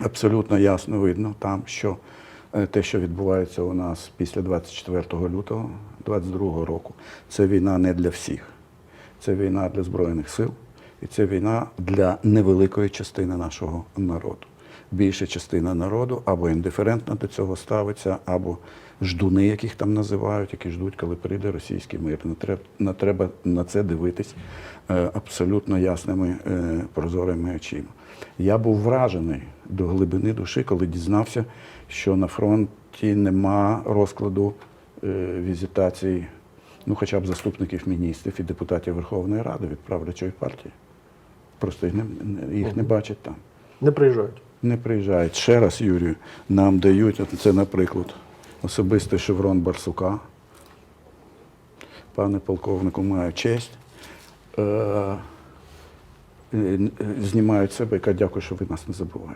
абсолютно ясно видно там, що е, те, що відбувається у нас після 24 лютого 2022 року, це війна не для всіх. Це війна для Збройних сил, і це війна для невеликої частини нашого народу. Більша частина народу або індиферентно до цього ставиться, або ждуни, яких там називають, які ждуть, коли прийде російський мир. Не треба, на це дивитись е, абсолютно ясними е, прозорими очима. Я був вражений до глибини душі, коли дізнався, що на фронті нема розкладу е, візитацій, ну хоча б заступників міністрів і депутатів Верховної Ради від правлячої партії. Просто їх не- їх не бачать там. Не приїжджають. Не приїжджають. Ще раз, Юрію, нам дають, от це, наприклад, особистий шеврон Барсука. Пане полковнику, маю честь. Е, е, знімають себе кажуть, дякую, що ви нас не забуваєте.